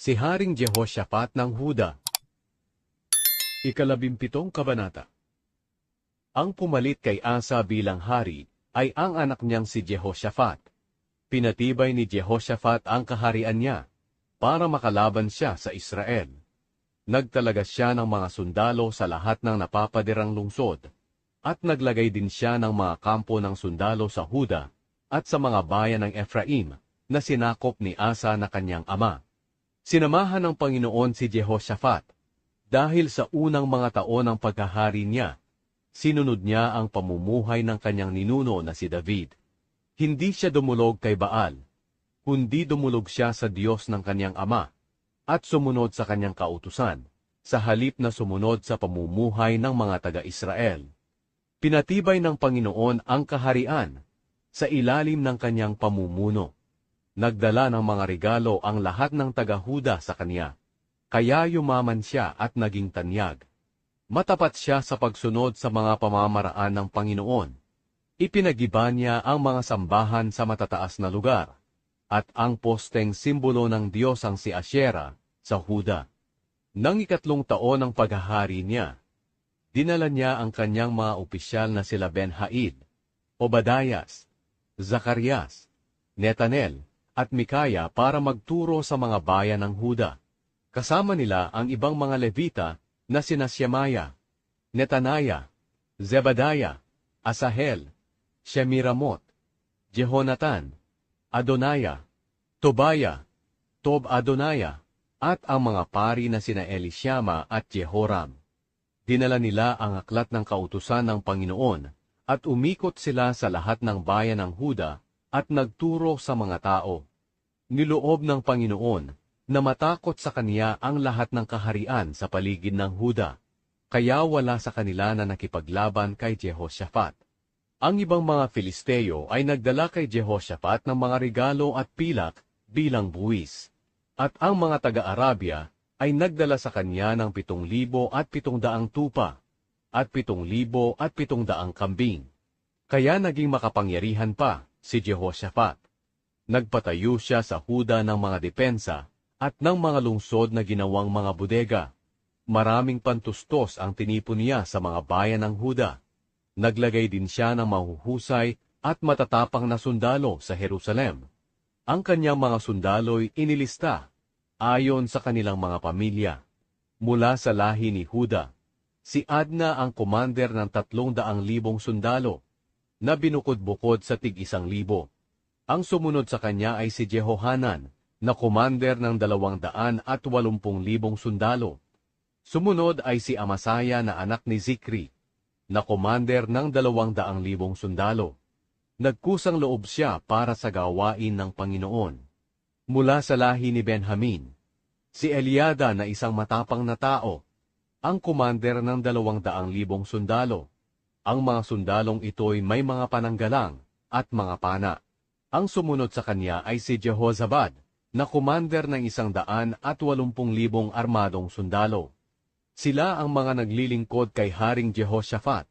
Si Haring Jehoshaphat ng Huda Ikalabimpitong Kabanata Ang pumalit kay Asa bilang hari ay ang anak niyang si Jehoshaphat. Pinatibay ni Jehoshaphat ang kaharian niya para makalaban siya sa Israel. Nagtalaga siya ng mga sundalo sa lahat ng napapadirang lungsod at naglagay din siya ng mga kampo ng sundalo sa Huda at sa mga bayan ng Ephraim na sinakop ni Asa na kanyang ama. Sinamahan ng Panginoon si Jehoshaphat dahil sa unang mga taon ng pagkahari niya, sinunod niya ang pamumuhay ng kanyang ninuno na si David. Hindi siya dumulog kay Baal, kundi dumulog siya sa Diyos ng kanyang ama at sumunod sa kanyang kautusan, sa halip na sumunod sa pamumuhay ng mga taga-Israel. Pinatibay ng Panginoon ang kaharian sa ilalim ng kanyang pamumuno. Nagdala ng mga regalo ang lahat ng taga-Huda sa kanya, kaya yumaman siya at naging tanyag. Matapat siya sa pagsunod sa mga pamamaraan ng Panginoon. Ipinagiba niya ang mga sambahan sa matataas na lugar, at ang posteng simbolo ng Diyos ang si Asherah sa Huda. Nang ikatlong taon ng paghahari niya, dinala niya ang kanyang mga opisyal na sila Ben-Haid, Obadayas, Zacarias, Netanel, at Mikaya para magturo sa mga bayan ng Huda. Kasama nila ang ibang mga Levita na sina Shemaya, Netanaya, Zebadaya, Asahel, Shemiramot, Jehonatan, Adonaya, Tobaya, Tob Adonaya, at ang mga pari na sina Elishama at Jehoram. Dinala nila ang aklat ng kautusan ng Panginoon at umikot sila sa lahat ng bayan ng Huda at nagturo sa mga tao. Niloob ng Panginoon na matakot sa kaniya ang lahat ng kaharian sa paligid ng Huda, kaya wala sa kanila na nakipaglaban kay Jehoshaphat. Ang ibang mga Filisteo ay nagdala kay Jehoshaphat ng mga regalo at pilak bilang buwis, at ang mga taga-Arabia ay nagdala sa kanya ng pitong libo at pitong daang tupa, at pitong libo at pitong daang kambing. Kaya naging makapangyarihan pa si Jehoshaphat. Nagpatayo siya sa huda ng mga depensa at ng mga lungsod na ginawang mga bodega. Maraming pantustos ang tinipon niya sa mga bayan ng Huda. Naglagay din siya ng mahuhusay at matatapang na sundalo sa Jerusalem. Ang kanyang mga sundalo'y inilista ayon sa kanilang mga pamilya. Mula sa lahi ni Huda, si Adna ang commander ng tatlong daang libong sundalo na binukod-bukod sa tig-isang libo. Ang sumunod sa kanya ay si Jehohanan, na commander ng dalawang daan at walumpung libong sundalo. Sumunod ay si Amasaya na anak ni Zikri, na commander ng dalawang daang libong sundalo. Nagkusang loob siya para sa gawain ng Panginoon. Mula sa lahi ni Benjamin, si Eliada na isang matapang na tao, ang commander ng dalawang daang libong sundalo. Ang mga sundalong ito'y may mga pananggalang at mga pana. Ang sumunod sa kanya ay si Jehozabad, na commander ng isang daan at walumpung libong armadong sundalo. Sila ang mga naglilingkod kay Haring Jehoshaphat,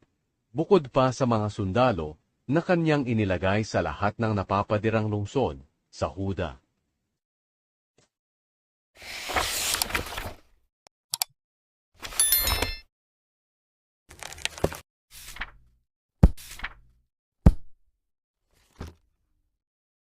bukod pa sa mga sundalo na kanyang inilagay sa lahat ng napapadirang lungsod sa Huda.